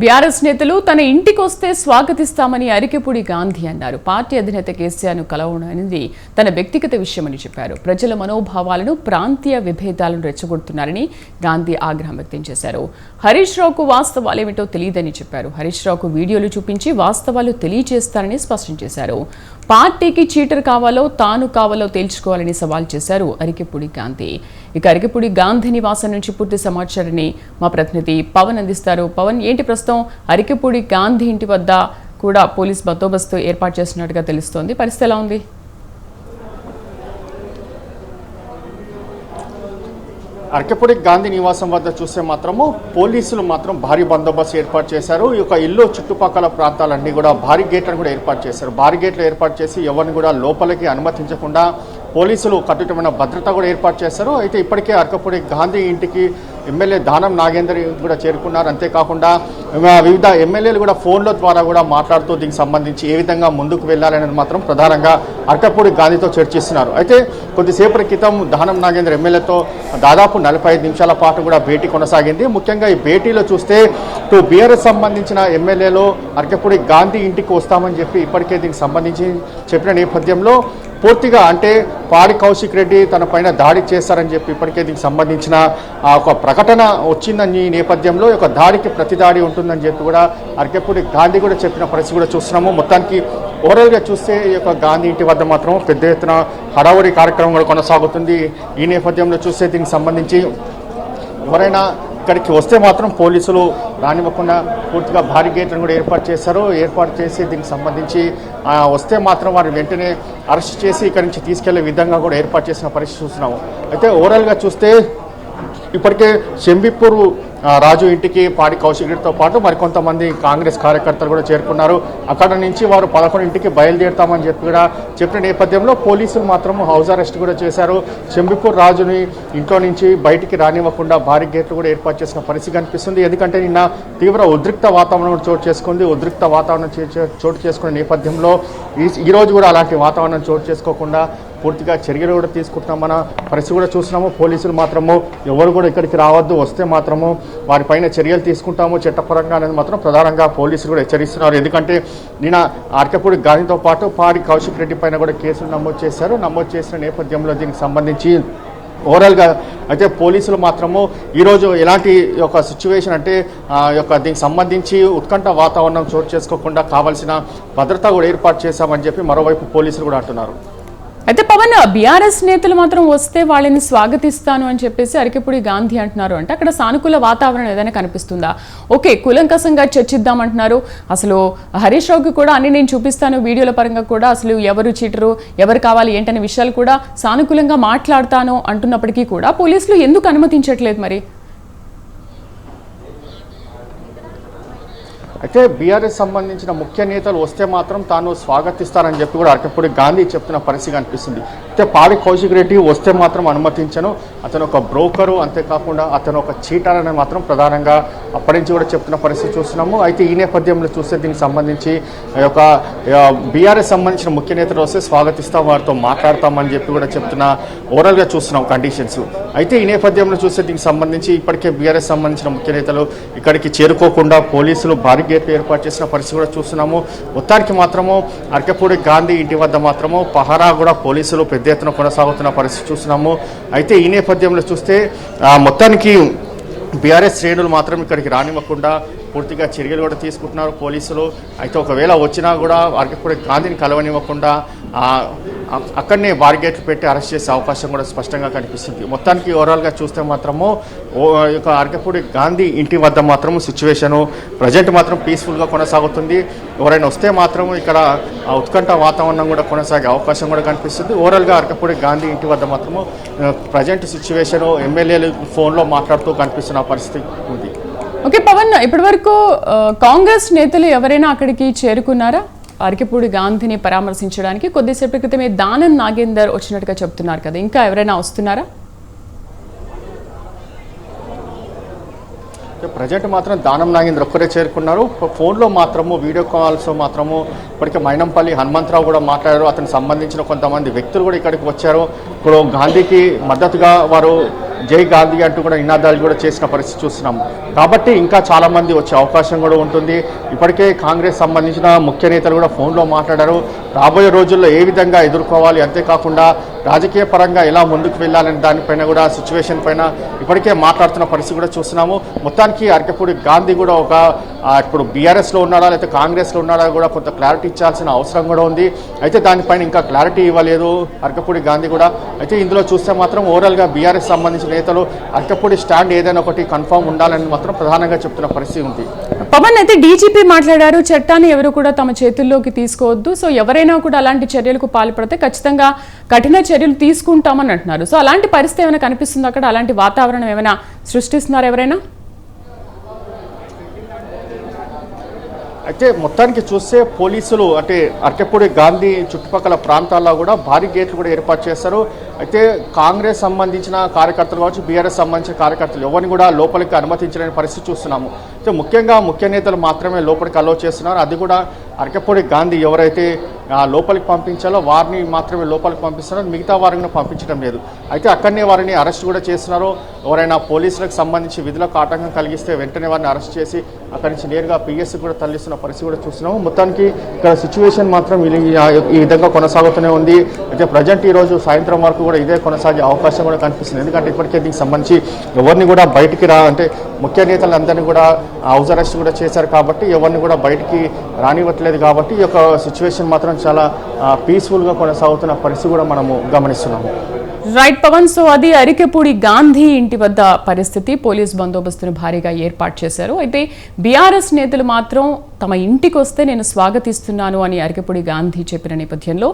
BRS నేతలు తన ఇంటికొస్తే స్వాగతిస్తామని అరికెపూడి గాంధీ అన్నారు. పార్టీ అధినేత కేసీఆర్ను కలవడం అనేది తన వ్యక్తిగత విషయమని చెప్పారు. ప్రజల మనోభావాలను ప్రాంతీయ విభేదాలను రెచ్చగొడుతున్నారని గాంధీ ఆగ్రహం వ్యక్తం చేశారు. హరీష్ రావుకు వాస్తవాలేమిటో తెలియదని చెప్పారు. హరీష్ రావుకు వీడియోలు చూపించి వాస్తవాలు తెలియజేస్తారని స్పష్టం చేశారు. పార్టీకి చీటర్ కావాలో తాను కావాలో తేల్చుకోవాలని సవాల్ చేశారు అరికెపూడి గాంధీ. ఇక అరికెపూడి గాంధీ నివాసం నుంచి పూర్తి సమాచారాన్ని మా ప్రతినిధి పవన్ అందిస్తారు. పవన్ ఏంటి ప్రస్తుతం అరికెపూడి గాంధీ ఇంటి వద్ద కూడా పోలీస్ బందోబస్తు ఏర్పాటు చేస్తున్నట్టుగా తెలుస్తోంది. పరిస్థితి ఎలా ఉంది? అరకపూడి గాంధీ నివాసం వద్ద చూస్తే మాత్రము పోలీసులు మాత్రం భారీ బందోబస్తు ఏర్పాటు చేశారు. ఈ యొక్క ఇల్లు చుట్టుపక్కల ప్రాంతాలన్నీ కూడా భారీ గేట్లను కూడా ఏర్పాటు చేశారు. భారీ గేట్లు ఏర్పాటు చేసి ఎవరిని కూడా లోపలికి అనుమతించకుండా పోలీసులు కట్టుటమైన భద్రత కూడా ఏర్పాటు చేశారు. అయితే ఇప్పటికే అరకపూడి గాంధీ ఇంటికి ఎమ్మెల్యే దానం నాగేందర్ కూడా చేరుకున్నారు. అంతేకాకుండా వివిధ ఎమ్మెల్యేలు కూడా ఫోన్ల ద్వారా కూడా మాట్లాడుతూ దీనికి సంబంధించి ఏ విధంగా ముందుకు వెళ్ళాలనేది మాత్రం ప్రధానంగా అర్కపూడి గాంధీతో చర్చిస్తున్నారు అయితే కొద్దిసేపటి క్రితం దానం నాగేంద్ర ఎమ్మెల్యేతో దాదాపు నలభై ఐదు నిమిషాల పాటు కూడా భేటీ కొనసాగింది. ముఖ్యంగా ఈ భేటీలో చూస్తే టూ బీఆర్ఎస్ సంబంధించిన ఎమ్మెల్యేలు అర్కపూడి గాంధీ ఇంటికి వస్తామని చెప్పి ఇప్పటికే దీనికి సంబంధించి చెప్పిన నేపథ్యంలో పూర్తిగా అంటే పాడి కౌశిక్ రెడ్డి తన పైన దాడి చేస్తారని చెప్పి ఇప్పటికే దీనికి సంబంధించిన ఒక ప్రకటన వచ్చిందని ఈ నేపథ్యంలో ఒక యొక్క దాడికి ప్రతి దాడి ఉంటుందని చెప్పి కూడా అరకెప్పుడు గాంధీ కూడా చెప్పిన పరిస్థితి కూడా చూస్తున్నాము. మొత్తానికి ఓవరాల్గా చూస్తే ఈ యొక్క గాంధీ ఇంటి వద్ద మాత్రం పెద్ద ఎత్తున హడావుడి కార్యక్రమం కూడా కొనసాగుతుంది. ఈ నేపథ్యంలో చూస్తే దీనికి సంబంధించి ఎవరైనా ఇక్కడికి వస్తే మాత్రం పోలీసులు రానివ్వకుండా పూర్తిగా భారీ గేట్లను కూడా ఏర్పాటు చేశారు. ఏర్పాటు చేసి దీనికి సంబంధించి వస్తే మాత్రం వారిని వెంటనే అరెస్ట్ చేసి ఇక్కడి నుంచి తీసుకెళ్ళే విధంగా కూడా ఏర్పాటు చేసిన పరిస్థితి చూస్తున్నాము. అయితే ఓవరాల్గా చూస్తే ఇప్పటికే షంబిపూర్ రాజు ఇంటికి పాడి కౌశికుడితో పాటు మరికొంతమంది కాంగ్రెస్ కార్యకర్తలు కూడా చేరుకున్నారు. అక్కడ నుంచి వారు పదకొండింటికి బయలుదేరుతామని చెప్పి కూడా చెప్పిన నేపథ్యంలో పోలీసులు మాత్రం హౌస్ అరెస్ట్ కూడా చేశారు. చెంబిపూర్ రాజుని ఇంట్లో నుంచి బయటికి రానివ్వకుండా భారీ గేట్లు కూడా ఏర్పాటు చేసిన పరిస్థితి కనిపిస్తుంది. ఎందుకంటే నిన్న తీవ్ర ఉద్రిక్త వాతావరణం చోటు చేసుకుంది. ఉద్రిక్త వాతావరణం చోటు చేసుకునే నేపథ్యంలో ఈ ఈ రోజు కూడా అలాంటి వాతావరణం చోటు చేసుకోకుండా పూర్తిగా చర్యలు కూడా తీసుకుంటున్నామన్న పరిస్థితి కూడా చూస్తున్నాము. పోలీసులు మాత్రము ఎవరు కూడా ఇక్కడికి రావద్దు వస్తే మాత్రము వారిపైన చర్యలు తీసుకుంటాము. చట్టపరంగా అనేది మాత్రం ప్రధానంగా పోలీసులు కూడా హెచ్చరిస్తున్నారు. ఎందుకంటే నిన్న ఆర్కపూడి గాంధీతో పాటు పాడి కౌశిక్ రెడ్డి పైన కూడా కేసులు నమోదు చేశారు. నమోదు చేసిన నేపథ్యంలో దీనికి సంబంధించి ఓవరాల్గా అయితే పోలీసులు మాత్రము ఈరోజు ఎలాంటి యొక్క సిచ్యువేషన్ అంటే యొక్క దీనికి సంబంధించి ఉత్కంఠ వాతావరణం చోటు చేసుకోకుండా కావాల్సిన భద్రత కూడా ఏర్పాటు చేశామని చెప్పి మరోవైపు పోలీసులు కూడా అంటున్నారు. అయితే పవన్ బీఆర్ఎస్ నేతలు మాత్రం వస్తే వాళ్ళని స్వాగతిస్తాను అని చెప్పేసి అరికెపూడి గాంధీ అంటున్నారు అంటే అక్కడ సానుకూల వాతావరణం ఏదైనా కనిపిస్తుందా? ఓకే కులంకసంగా చర్చిద్దామంటున్నారు. అసలు హరీష్ రావుకి కూడా అన్ని నేను చూపిస్తాను వీడియోల పరంగా కూడా అసలు ఎవరు చీటరు ఎవరు కావాలి ఏంటనే విషయాలు కూడా సానుకూలంగా మాట్లాడతాను అంటున్నప్పటికీ కూడా పోలీసులు ఎందుకు అనుమతించట్లేదు మరి? అయితే బీఆర్ఎస్ సంబంధించిన ముఖ్య నేతలు వస్తే మాత్రం తాను స్వాగతిస్తారని చెప్పి కూడా అరకపూడి గాంధీ చెప్తున్న పరిస్థితి కనిపిస్తుంది. అయితే పాడి కౌశిక్ రెడ్డి వస్తే మాత్రం అనుమతించను. అతను ఒక బ్రోకరు అంతేకాకుండా అతను ఒక చీటర్ మాత్రం ప్రధానంగా అప్పటి నుంచి కూడా చెప్తున్న పరిస్థితి చూస్తున్నాము. అయితే ఈ నేపథ్యంలో చూస్తే దీనికి సంబంధించి ఒక బీఆర్ఎస్ సంబంధించిన ముఖ్య నేతలు వస్తే స్వాగతిస్తాం. వారితో మాట్లాడతామని చెప్పి కూడా చెప్తున్న ఓవరాల్గా చూస్తున్నాం కండిషన్స్. అయితే ఈ నేపథ్యంలో చూస్తే దీనికి సంబంధించి ఇప్పటికే బీఆర్ఎస్ సంబంధించిన ముఖ్య నేతలు ఇక్కడికి చేరుకోకుండా పోలీసులు భారీ గేట్లు ఏర్పాటు చేసిన పరిస్థితి కూడా చూస్తున్నాము. మొత్తానికి మాత్రము అరకపూడి గాంధీ ఇంటి వద్ద మాత్రము పహారా కూడా పోలీసులు పెద్ద ఎత్తున కొనసాగుతున్న పరిస్థితి చూస్తున్నాము. అయితే ఈ నేపథ్యంలో చూస్తే మొత్తానికి బీఆర్ఎస్ శ్రేణులు మాత్రం ఇక్కడికి రానివ్వకుండా పూర్తిగా చర్యలు కూడా తీసుకుంటున్నారు పోలీసులు. అయితే ఒకవేళ వచ్చినా కూడా వారికి కూడా గాంధీని కలవనివ్వకుండా అక్కడనే బార్గేట్లు పెట్టి అరెస్ట్ చేసే అవకాశం కూడా స్పష్టంగా కనిపిస్తుంది. మొత్తానికి ఓవరాల్గా చూస్తే మాత్రము ఓ యొక్క అరకపూడి గాంధీ ఇంటి వద్ద మాత్రం సిచ్యువేషను ప్రజెంట్ మాత్రం పీస్ఫుల్గా కొనసాగుతుంది. ఎవరైనా వస్తే మాత్రం ఇక్కడ ఉత్కంఠ వాతావరణం కూడా కొనసాగే అవకాశం కూడా కనిపిస్తుంది. ఓవరాల్గా అరకపూడి గాంధీ ఇంటి వద్ద మాత్రము ప్రజెంట్ సిచ్యువేషను ఎమ్మెల్యేలు ఫోన్లో మాట్లాడుతూ కనిపిస్తున్న పరిస్థితి ఉంది. ఓకే పవన్ ఇప్పటి వరకు కాంగ్రెస్ నేతలు ఎవరైనా అక్కడికి చేరుకున్నారా? అరకిపూడి గాంధీని పరామర్శించడానికి కొద్దిసేపటి క్రితమే దానం నాగేందర్ వచ్చినట్టుగా చెప్తున్నారు కదా. ఇంకా ఎవరైనా వస్తున్నారా? ప్రజెంట్ మాత్రం దానం నాగేంద్ర ఒక్కరే చేరుకున్నారు. ఫోన్లో మాత్రము వీడియో కాల్స్ మాత్రము ఇప్పటికే మైనంపల్లి హనుమంతరావు కూడా మాట్లాడారు. అతనికి సంబంధించిన కొంతమంది వ్యక్తులు కూడా ఇక్కడికి వచ్చారు. ఇప్పుడు గాంధీకి మద్దతుగా వారు జై గాంధీ అంటూ కూడా నినాదాలు కూడా చేసిన పరిస్థితి చూస్తున్నాం. కాబట్టి ఇంకా చాలామంది వచ్చే అవకాశం కూడా ఉంటుంది. ఇప్పటికే కాంగ్రెస్ సంబంధించిన ముఖ్య నేతలు కూడా ఫోన్లో మాట్లాడారు. రాబోయే రోజుల్లో ఏ విధంగా ఎదుర్కోవాలి? అంతేకాకుండా రాజకీయ పరంగా ఎలా ముందుకు వెళ్ళాలనే దానిపైన కూడా సిచ్యువేషన్ పైన ఇప్పటికే మాట్లాడుతున్న పరిస్థితి కూడా చూస్తున్నాము. మొత్తానికి అరకపూడి గాంధీ కూడా ఒక ఇప్పుడు బీఆర్ఎస్లో ఉన్నాడా లేకపోతే కాంగ్రెస్లో ఉన్నాడా కూడా కొంత క్లారిటీ ఇచ్చాల్సిన అవసరం కూడా ఉంది. అయితే దానిపైన ఇంకా క్లారిటీ ఇవ్వలేదు అరకపూడి గాంధీ కూడా. అయితే ఇందులో చూస్తే మాత్రం ఓవరాల్గా బీఆర్ఎస్ సంబంధించిన నేతలు అరకపూడి స్టాండ్ ఏదైనా ఒకటి కన్ఫామ్ ఉండాలని మాత్రం ప్రధానంగా చెప్తున్న పరిస్థితి ఉంది. పవన్ అయితే డీజీపీ మాట్లాడారు చట్టాన్ని ఎవరు కూడా తమ చేతుల్లోకి తీసుకోవద్దు. సో ఎవరైనా కూడా అలాంటి చర్యలకు పాల్పడితే ఖచ్చితంగా కఠిన చర్యలు తీసుకుంటామని అంటున్నారు. సో అలాంటి పరిస్థితి ఏమైనా కనిపిస్తుంది అక్కడ? అలాంటి వాతావరణం ఏమైనా సృష్టిస్తున్నారు ఎవరైనా? అయితే మొత్తానికి చూస్తే పోలీసులు అంటే అరకెపూడి గాంధీ చుట్టుపక్కల ప్రాంతాల్లో కూడా భారీ గేట్లు కూడా ఏర్పాటు చేస్తారు అయితే కాంగ్రెస్ సంబంధించిన కార్యకర్తలు కావచ్చు బీఆర్ఎస్ సంబంధించిన కార్యకర్తలు ఎవరిని కూడా లోపలికి అనుమతించలేని పరిస్థితి చూస్తున్నాము. అయితే ముఖ్యంగా ముఖ్య నేతలు మాత్రమే లోపలికి అలో చేస్తున్నారు. అది కూడా అరకపూడి గాంధీ ఎవరైతే లోపలికి పంపించాలో వారిని మాత్రమే లోపలికి పంపిస్తున్నారు. మిగతా వారిని పంపించడం లేదు. అయితే అక్కడనే వారిని అరెస్ట్ కూడా చేస్తున్నారు. ఎవరైనా పోలీసులకు సంబంధించి విధులకు ఆటంకం కలిగిస్తే వెంటనే వారిని అరెస్ట్ చేసి అక్కడి నుంచి నేరుగా పిఎస్సి కూడా తరలిస్తున్న పరిస్థితి కూడా చూస్తున్నాము. మొత్తానికి ఇక్కడ సిచ్యువేషన్ మాత్రం ఈ విధంగా కొనసాగుతూనే ఉంది. అయితే ప్రజెంట్ ఈ రోజు సాయంత్రం వరకు కూడా ఇదే కొనసాగే అవకాశం కూడా కనిపిస్తుంది. ఎందుకంటే ఇప్పటికే దీనికి సంబంధించి ఎవరిని కూడా బయటికి రా అంటే ముఖ్య నేతలందరినీ కూడా హౌస్ అరెస్ట్ కూడా చేశారు కాబట్టి ఎవరిని కూడా బయటికి రానివ్వట్లేదు కాబట్టి ఈ యొక్క సిచ్యువేషన్ మాత్రం చాలా పీస్ఫుల్గా కొనసాగుతున్న పరిస్థితి కూడా మనము గమనిస్తున్నాము. రైట్ పవన్ సో అది అరికెపూడి గాంధీ ఇంటి వద్ద పరిస్థితి పోలీస్ బందోబస్తును భారీగా ఏర్పాటు చేశారు. అయితే బీఆర్ఎస్ నేతలు మాత్రం తమ ఇంటికి వస్తే నేను స్వాగతిస్తున్నాను అని అరికెపూడి గాంధీ చెప్పిన నేపథ్యంలో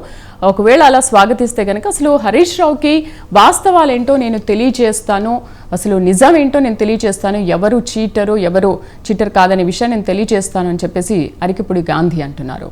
ఒకవేళ అలా స్వాగతిస్తే కనుక అసలు హరీష్ రావుకి వాస్తవాలేంటో నేను తెలియజేస్తాను అసలు నిజం ఏంటో నేను తెలియజేస్తాను ఎవరు చీటరు ఎవరు చీటర్ కాదనే విషయం నేను తెలియజేస్తాను అని చెప్పేసి అరికెపూడి గాంధీ అంటున్నారు.